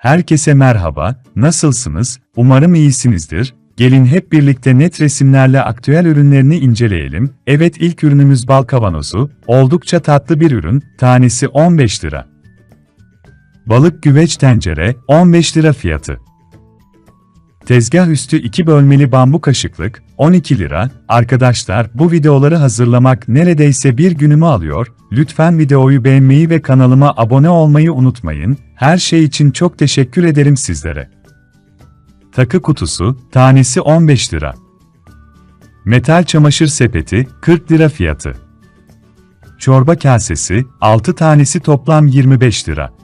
Herkese merhaba, nasılsınız? Umarım iyisinizdir. Gelin hep birlikte net resimlerle aktüel ürünlerini inceleyelim. Evet ilk ürünümüz bal kavanozu, oldukça tatlı bir ürün, tanesi 15 lira. Balık güveç tencere, 15 lira fiyatı. Tezgah üstü 2 bölmeli bambu kaşıklık, 12 lira. Arkadaşlar bu videoları hazırlamak neredeyse bir günümü alıyor. Lütfen videoyu beğenmeyi ve kanalıma abone olmayı unutmayın. Her şey için çok teşekkür ederim sizlere. Takı kutusu, tanesi 15 lira. Metal çamaşır sepeti, 40 lira fiyatı. Çorba kasesi, 6 tanesi toplam 25 lira.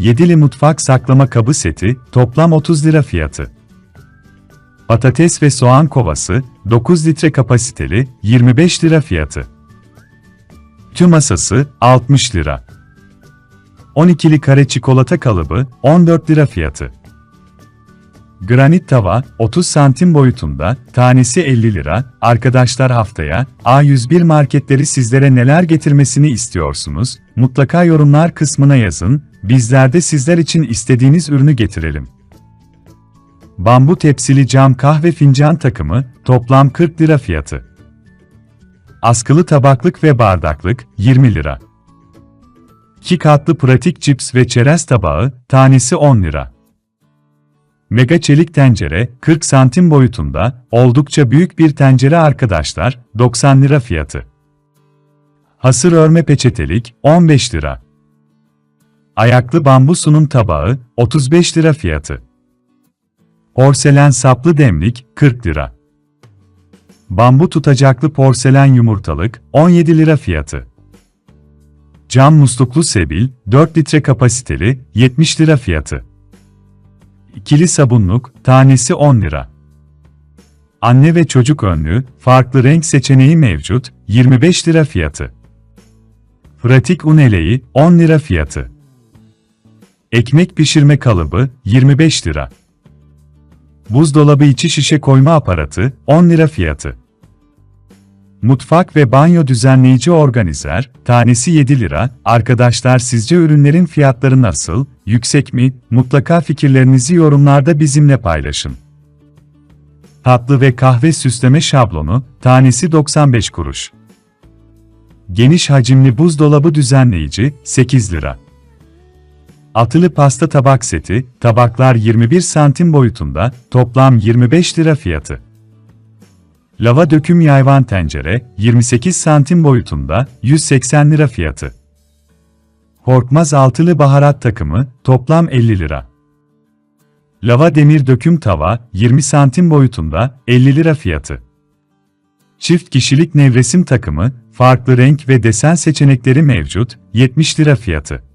Yedili mutfak saklama kabı seti, toplam 30 lira fiyatı. Patates ve soğan kovası, 9 litre kapasiteli, 25 lira fiyatı. Tüm masası, 60 lira. 12'li kare çikolata kalıbı, 14 lira fiyatı. Granit tava, 30 santim boyutunda, tanesi 50 lira. Arkadaşlar haftaya, A101 marketleri sizlere neler getirmesini istiyorsunuz? Mutlaka yorumlar kısmına yazın, bizler de sizler için istediğiniz ürünü getirelim. Bambu tepsili cam kahve fincan takımı, toplam 40 lira fiyatı. Askılı tabaklık ve bardaklık, 20 lira. 2 katlı pratik cips ve çerez tabağı, tanesi 10 lira. Mega çelik tencere, 40 santim boyutunda, oldukça büyük bir tencere arkadaşlar, 90 lira fiyatı. Hasır örme peçetelik, 15 lira. Ayaklı bambu sunum tabağı, 35 lira fiyatı. Porselen saplı demlik, 40 lira. Bambu tutacaklı porselen yumurtalık, 17 lira fiyatı. Cam musluklu sebil, 4 litre kapasiteli, 70 lira fiyatı. İkili sabunluk, tanesi 10 lira. Anne ve çocuk önlüğü, farklı renk seçeneği mevcut, 25 lira fiyatı. Pratik un eleği, 10 lira fiyatı. Ekmek pişirme kalıbı, 25 lira. Buzdolabı içi şişe koyma aparatı, 10 lira fiyatı. Mutfak ve banyo düzenleyici organizer, tanesi 7 lira. Arkadaşlar sizce ürünlerin fiyatları nasıl, yüksek mi? Mutlaka fikirlerinizi yorumlarda bizimle paylaşın. Tatlı ve kahve süsleme şablonu, tanesi 95 kuruş. Geniş hacimli buzdolabı düzenleyici, 8 lira. Atılı pasta tabak seti, tabaklar 21 santim boyutunda, toplam 25 lira fiyatı. Lava döküm yayvan tencere, 28 santim boyutunda, 180 lira fiyatı. Korkmaz altılı baharat takımı, toplam 50 lira. Lava demir döküm tava, 20 santim boyutunda, 50 lira fiyatı. Çift kişilik nevresim takımı, farklı renk ve desen seçenekleri mevcut, 70 lira fiyatı.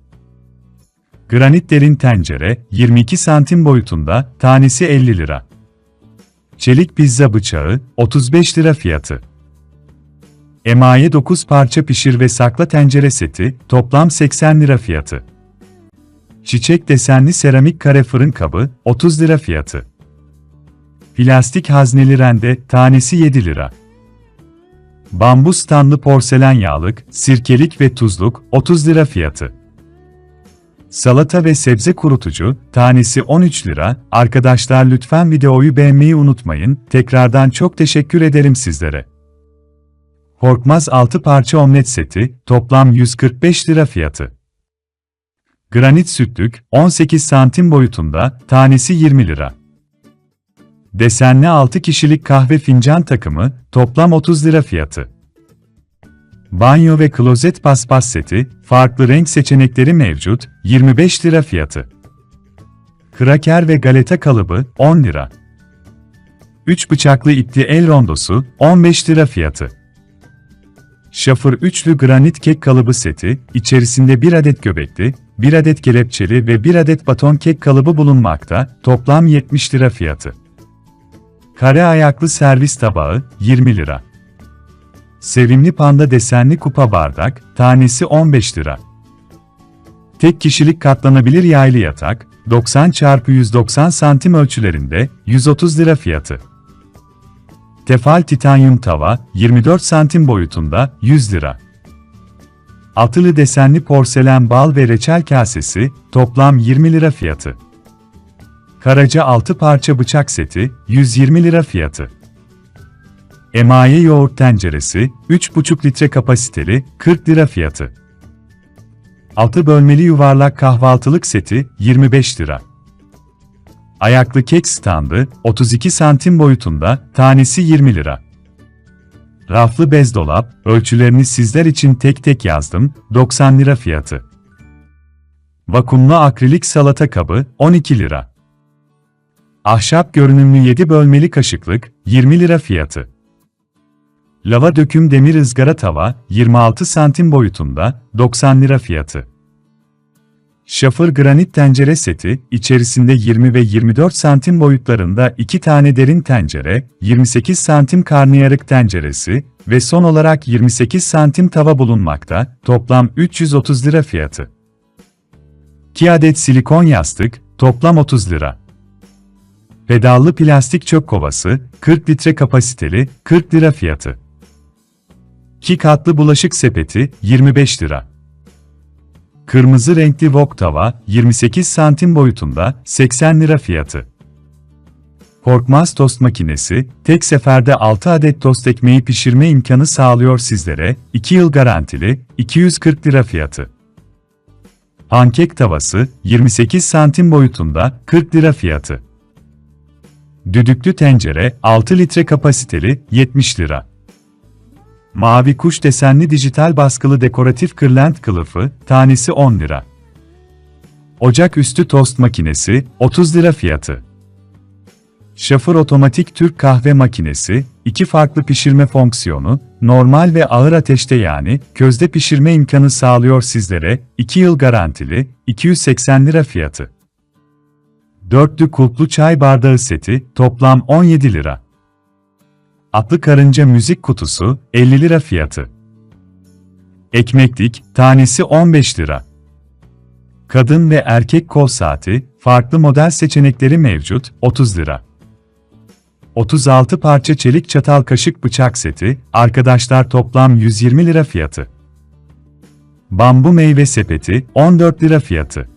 Granit derin tencere, 22 santim boyutunda, tanesi 50 lira. Çelik pizza bıçağı, 35 lira fiyatı. Emaye 9 parça pişir ve sakla tencere seti, toplam 80 lira fiyatı. Çiçek desenli seramik kare fırın kabı, 30 lira fiyatı. Plastik hazneli rende, tanesi 7 lira. Bambu standlı porselen yağlık, sirkelik ve tuzluk, 30 lira fiyatı. Salata ve sebze kurutucu, tanesi 13 lira. Arkadaşlar lütfen videoyu beğenmeyi unutmayın. Tekrardan çok teşekkür ederim sizlere. Korkmaz 6 parça omlet seti, toplam 145 lira fiyatı. Granit sütlük, 18 santim boyutunda, tanesi 20 lira. Desenli 6 kişilik kahve fincan takımı, toplam 30 lira fiyatı. Banyo ve klozet paspas seti, farklı renk seçenekleri mevcut, 25 lira fiyatı. Kraker ve galeta kalıbı, 10 lira. 3 bıçaklı ipli el rondosu, 15 lira fiyatı. Şafır üçlü granit kek kalıbı seti, içerisinde 1 adet göbekli, 1 adet kelepçeli ve 1 adet baton kek kalıbı bulunmakta, toplam 70 lira fiyatı. Kare ayaklı servis tabağı, 20 lira. Sevimli panda desenli kupa bardak, tanesi 15 lira. Tek kişilik katlanabilir yaylı yatak, 90 x 190 santim ölçülerinde, 130 lira fiyatı. Tefal titanyum tava, 24 santim boyutunda, 100 lira. Atılı desenli porselen bal ve reçel kasesi, toplam 20 lira fiyatı. Karaca 6 parça bıçak seti, 120 lira fiyatı. Emaye yoğurt tenceresi, 3,5 litre kapasiteli, 40 lira fiyatı. 6 bölmeli yuvarlak kahvaltılık seti, 25 lira. Ayaklı kek standı, 32 santim boyutunda, tanesi 20 lira. Raflı bez dolap, ölçülerini sizler için tek tek yazdım, 90 lira fiyatı. Vakumlu akrilik salata kabı, 12 lira. Ahşap görünümlü 7 bölmeli kaşıklık, 20 lira fiyatı. Lava döküm demir ızgara tava, 26 santim boyutunda, 90 lira fiyatı. Şafır granit tencere seti, içerisinde 20 ve 24 santim boyutlarında 2 tane derin tencere, 28 santim karnıyarık tenceresi ve son olarak 28 santim tava bulunmakta, toplam 330 lira fiyatı. 2 adet silikon yastık, toplam 30 lira. Pedallı plastik çöp kovası, 40 litre kapasiteli, 40 lira fiyatı. 2 katlı bulaşık sepeti, 25 lira. Kırmızı renkli wok tava, 28 santim boyutunda, 80 lira fiyatı. Korkmaz tost makinesi, tek seferde 6 adet tost ekmeği pişirme imkanı sağlıyor sizlere, 2 yıl garantili, 240 lira fiyatı. Pankek tavası, 28 santim boyutunda, 40 lira fiyatı. Düdüklü tencere, 6 litre kapasiteli, 70 lira. Mavi kuş desenli dijital baskılı dekoratif kırlent kılıfı, tanesi 10 lira. Ocak üstü tost makinesi, 30 lira fiyatı. Şafır otomatik Türk kahve makinesi, iki farklı pişirme fonksiyonu, normal ve ağır ateşte yani, közde pişirme imkanı sağlıyor sizlere, 2 yıl garantili, 280 lira fiyatı. Dörtlü kulplu çay bardağı seti, toplam 17 lira. Atlı karınca müzik kutusu, 50 lira fiyatı. Ekmeklik, tanesi 15 lira. Kadın ve erkek kol saati, farklı model seçenekleri mevcut, 30 lira. 36 parça çelik çatal kaşık bıçak seti, arkadaşlar toplam 120 lira fiyatı. Bambu meyve sepeti, 14 lira fiyatı.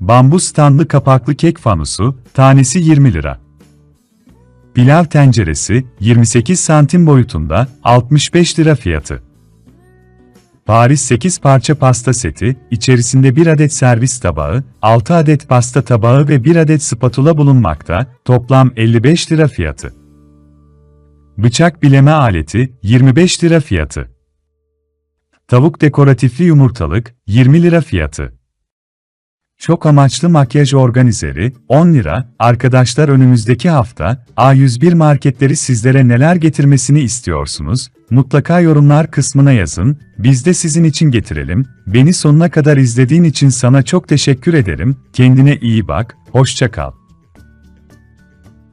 Bambu standlı kapaklı kek fanusu, tanesi 20 lira. Pilav tenceresi, 28 santim boyutunda, 65 lira fiyatı. Paris 8 parça pasta seti, içerisinde 1 adet servis tabağı, 6 adet pasta tabağı ve 1 adet spatula bulunmakta, toplam 55 lira fiyatı. Bıçak bileme aleti, 25 lira fiyatı. Tavuk dekoratifli yumurtalık, 20 lira fiyatı. Çok amaçlı makyaj organizeri, 10 lira. Arkadaşlar önümüzdeki hafta, A101 marketleri sizlere neler getirmesini istiyorsunuz? Mutlaka yorumlar kısmına yazın, biz de sizin için getirelim. Beni sonuna kadar izlediğin için sana çok teşekkür ederim. Kendine iyi bak, hoşça kal.